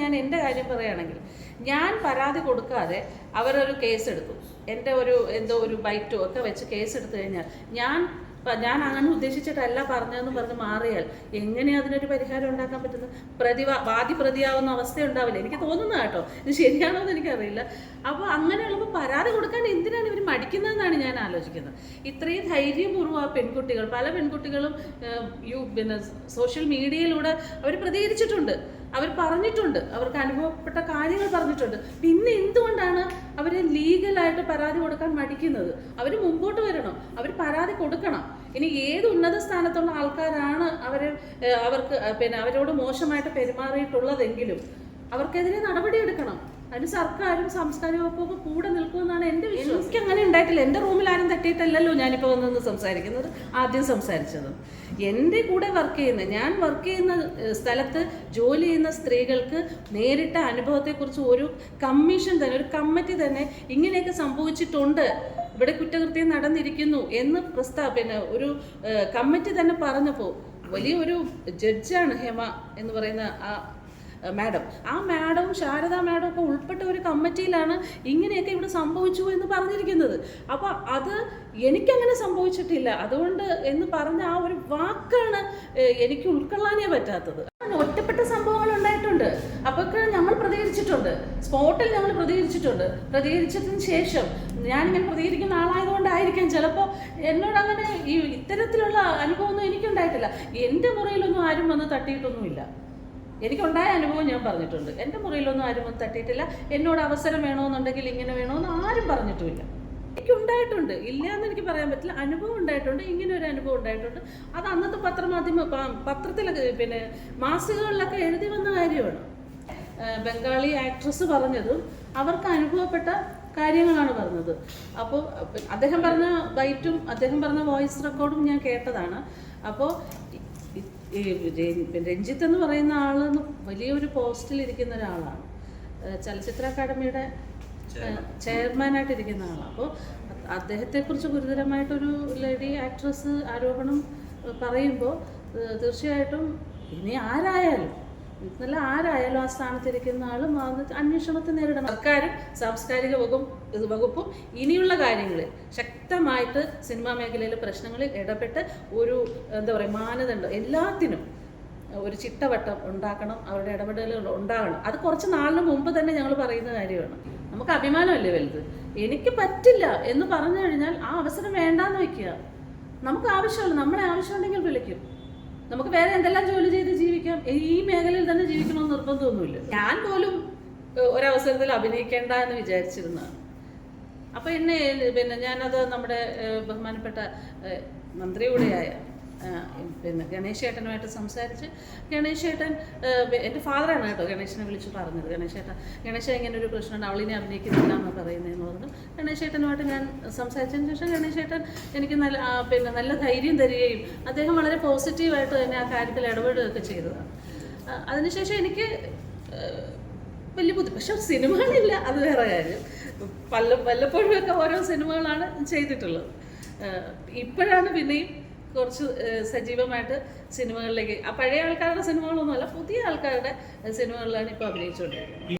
ഞാൻ എന്റെ കാര്യം പറയുകയാണെങ്കിൽ ഞാൻ പരാതി കൊടുക്കാതെ അവരൊരു കേസ് എടുക്കും എന്റെ ഒരു എന്തോ ഒരു ബൈറ്റോ ഒക്കെ വെച്ച് കേസ് എടുത്തു കഴിഞ്ഞാൽ ഞാൻ ഞാൻ അങ്ങനെ ഉദ്ദേശിച്ചിട്ടല്ല പറഞ്ഞതെന്ന് പറഞ്ഞ് മാറിയാൽ എങ്ങനെ അതിനൊരു പരിഹാരം ഉണ്ടാക്കാൻ പറ്റുന്നത് പ്രതി വാദി പ്രതിയാവുന്ന അവസ്ഥ ഉണ്ടാവില്ല എനിക്ക് തോന്നുന്ന കേട്ടോ. ഇത് ശരിയാണോ എന്ന് എനിക്കറിയില്ല. അപ്പോൾ അങ്ങനെയുള്ളപ്പോൾ പരാതി കൊടുക്കാൻ എന്തിനാണ് ഇവർ മടിക്കുന്നതെന്നാണ് ഞാൻ ആലോചിക്കുന്നത്. ഇത്രയും ധൈര്യപൂർവം ആ പെൺകുട്ടികൾ പല പെൺകുട്ടികളും യു പിന്നെ സോഷ്യൽ മീഡിയയിലൂടെ അവർ പ്രതികരിച്ചിട്ടുണ്ട്. അവർ പറഞ്ഞിട്ടുണ്ട്. അവർക്ക് അനുഭവപ്പെട്ട കാര്യങ്ങൾ പറഞ്ഞിട്ടുണ്ട്. പിന്നെ എന്തുകൊണ്ടാണ് അവർ ലീഗലായിട്ട് പരാതി കൊടുക്കാൻ മടിക്കുന്നത്? അവർ മുമ്പോട്ട് വരണം. അവർ പരാതി കൊടുക്കണം. ഇനി ഏത് ഉന്നത സ്ഥാനത്തുള്ള ആൾക്കാരാണ് അവർ അവർക്ക് പിന്നെ അവരോട് മോശമായിട്ട് പെരുമാറിയിട്ടുള്ളതെങ്കിലും അവർക്കെതിരെ നടപടിയെടുക്കണം. അതിന് സർക്കാരും സാംസ്കാരിക വകുപ്പൊക്കെ കൂടെ നിൽക്കുമെന്നാണ് എന്റെ വിശ്വാസം എനിക്ക് അങ്ങനെ ഉണ്ടായിട്ടില്ല. എന്റെ റൂമിൽ ആരും തട്ടിയിട്ടല്ലല്ലോ ഞാനിപ്പോൾ വന്നു സംസാരിക്കുന്നത്. ആദ്യം സംസാരിച്ചത്. എന്റെ കൂടെ വർക്ക് ചെയ്യുന്ന ഞാൻ വർക്ക് ചെയ്യുന്ന സ്ഥലത്ത് ജോലി ചെയ്യുന്ന സ്ത്രീകൾക്ക് നേരിട്ട അനുഭവത്തെക്കുറിച്ച് ഒരു കമ്മീഷൻ തന്നെ ഒരു കമ്മിറ്റി തന്നെ ഇങ്ങനെയൊക്കെ സംഭവിച്ചിട്ടുണ്ട്. ഇവിടെ കുറ്റകൃത്യം നടന്നിരിക്കുന്നു എന്ന് പ്രസ്താവ പിന്നെ ഒരു കമ്മിറ്റി തന്നെ പറഞ്ഞപ്പോൾ വലിയൊരു ജഡ്ജാണ് ഹേമ എന്ന് പറയുന്ന ആ മാഡം. ആ മാഡവും ശാരദ മാഡം ഒക്കെ ഉൾപ്പെട്ട ഒരു കമ്മിറ്റിയിലാണ് ഇങ്ങനെയൊക്കെ ഇവിടെ സംഭവിച്ചു എന്ന് പറഞ്ഞിരിക്കുന്നത്. അപ്പോൾ അത് എനിക്കങ്ങനെ സംഭവിച്ചിട്ടില്ല. അതുകൊണ്ട് എന്ന് പറഞ്ഞ ആ ഒരു വാക്കാണ് എനിക്ക് ഉൾക്കൊള്ളാനേ പറ്റാത്തത്. ഒറ്റപ്പെട്ട സംഭവങ്ങൾ ഉണ്ടായിട്ടുണ്ട്. അപ്പൊക്കെ നമ്മൾ പ്രതികരിച്ചിട്ടുണ്ട്. സ്പോട്ടിൽ ഞങ്ങൾ പ്രതികരിച്ചിട്ടുണ്ട്. പ്രതികരിച്ചതിന് ശേഷം ഞാനിങ്ങനെ പ്രതികരിക്കുന്ന ആളായതുകൊണ്ടായിരിക്കാം ചിലപ്പോൾ എന്നോട് അങ്ങനെ ഈ ഇത്തരത്തിലുള്ള അനുഭവമൊന്നും എനിക്കുണ്ടായിട്ടില്ല. എന്റെ മുറിയിലൊന്നും ആരും വന്ന് തട്ടിയിട്ടൊന്നുമില്ല. എനിക്കുണ്ടായ അനുഭവം ഞാൻ പറഞ്ഞിട്ടുണ്ട്. എന്റെ മുറിയിലൊന്നും ആരും വന്ന് തട്ടിയിട്ടില്ല. എന്നോട് അവസരം വേണമെന്നുണ്ടെങ്കിൽ ഇങ്ങനെ വേണമെന്ന് ആരും പറഞ്ഞിട്ടുമില്ല. എനിക്കുണ്ടായിട്ടുണ്ട്. ഇല്ല എന്ന് എനിക്ക് പറയാൻ പറ്റില്ല. അനുഭവം ഉണ്ടായിട്ടുണ്ട്. ഇങ്ങനെ ഒരു അനുഭവം ഉണ്ടായിട്ടുണ്ട്. അത് അന്നത്തെ പത്രമാധ്യമ പത്രത്തിലൊക്കെ പിന്നെ മാസികകളിലൊക്കെ എഴുതി വന്ന കാര്യമാണ്. ബംഗാളി ആക്ട്രസ് പറഞ്ഞതും അവർക്ക് അനുഭവപ്പെട്ട കാര്യങ്ങളാണ് പറഞ്ഞത്. അപ്പോൾ അദ്ദേഹം പറഞ്ഞ ബൈറ്റും അദ്ദേഹം പറഞ്ഞ വോയിസ് റെക്കോർഡും ഞാൻ കേട്ടതാണ്. അപ്പോൾ ഈ രഞ്ജി- രഞ്ജിത്ത് എന്ന് പറയുന്ന ആൾ വലിയൊരു പോസ്റ്റിൽ ഇരിക്കുന്ന ഒരാളാണ് ചലച്ചിത്ര അക്കാദമിയുടെ ചെയർമാനായിട്ട് ഇരിക്കുന്ന ആളാണ് അപ്പോൾ അദ്ദേഹത്തെക്കുറിച്ച് ഗുരുതരമായിട്ടൊരു ലേഡി ആക്ട്രസ് ആരോപണം പറയുമ്പോൾ തീർച്ചയായിട്ടും ഇനി ആരായാലും ഇന്നല്ല ആരായാലും ആ സ്ഥാനത്തിരിക്കുന്ന ആൾ അന്വേഷണത്തെ നേരിടണം. സർക്കാരും സാംസ്കാരിക വകുപ്പ് വകുപ്പും ഇനിയുള്ള കാര്യങ്ങളിൽ ശക്തമായിട്ട് സിനിമാ മേഖലയിലെ പ്രശ്നങ്ങളിൽ ഇടപെട്ട് ഒരു എന്താ പറയുക മാനദണ്ഡം എല്ലാത്തിനും ഒരു ചിട്ടവട്ടം ഉണ്ടാക്കണം അവരുടെ ഇടപെടലുകൾ ഉണ്ടാകണം. അത് കുറച്ച് നാളിന് മുമ്പ് തന്നെ ഞങ്ങൾ പറയുന്ന കാര്യമാണ്. നമുക്ക് അഭിമാനമല്ലേ വലുത്? എനിക്ക് പറ്റില്ല എന്ന് പറഞ്ഞു കഴിഞ്ഞാൽ ആ അവസരം വേണ്ടാന്ന് വെക്കുക. നമുക്ക് ആവശ്യമുള്ള നമ്മളെ ആവശ്യമുണ്ടെങ്കിൽ വിളിക്കും. നമുക്ക് വേറെ എന്തെല്ലാം ജോലി ചെയ്ത് ഈ മേഖലയിൽ തന്നെ ജീവിക്കണമെന്ന് നിർബന്ധമൊന്നുമില്ല. ഞാൻ പോലും ഒരവസരത്തിൽ അഭിനയിക്കേണ്ട എന്ന് വിചാരിച്ചിരുന്നതാണ്. അപ്പോൾ എന്നെ പിന്നെ ഞാനത് നമ്മുടെ ബഹുമാനപ്പെട്ട മന്ത്രിയുടെ മന്ത്രി കൂടെയായ ഏഹ്, പിന്നെ ഗണേശ് ഏട്ടനുമായിട്ട് സംസാരിച്ച് ഗണേശ് ബെ- എന്റെ ഫാദറാണ് കേട്ടോ ഗണേശനെ വിളിച്ച് പറഞ്ഞത്. ഗണേശ് ഏട്ടൻ ഗണേശ ഇങ്ങനെ ഒരു പ്രശ്നമുണ്ട് അവളിനെ അഭിനയിക്കുന്നില്ല എന്ന് പറയുന്നതെന്ന് പറഞ്ഞു. ഗണേശ് ഞാൻ സംസാരിച്ചതിന് ശേഷം ഗണേശ് ഏട്ടൻ എനിക്ക് നല്ല പിന്നെ നല്ല ധൈര്യം തരികയും അദ്ദേഹം വളരെ പോസിറ്റീവായിട്ട് തന്നെ ആ കാര്യത്തിൽ ഇടപെടുകയൊക്കെ ചെയ്തതാണ്. അതിനുശേഷം എനിക്ക് വലിയ ബുദ്ധി പക്ഷെ സിനിമകളില്ല അത് വേറെ കാര്യം. പല വല്ലപ്പോഴും ഒക്കെ ഓരോ സിനിമകളാണ് ചെയ്തിട്ടുള്ളത്. ഇപ്പോഴാണ് പിന്നെയും കുറച്ച് സജീവമായിട്ട് സിനിമകളിലേക്ക്. ആ പഴയ ആൾക്കാരുടെ സിനിമകളൊന്നുമല്ല പുതിയ ആൾക്കാരുടെ സിനിമകളിലാണ് ഇപ്പോൾ അഭിനയിച്ചുകൊണ്ടിരിക്കുന്നത്.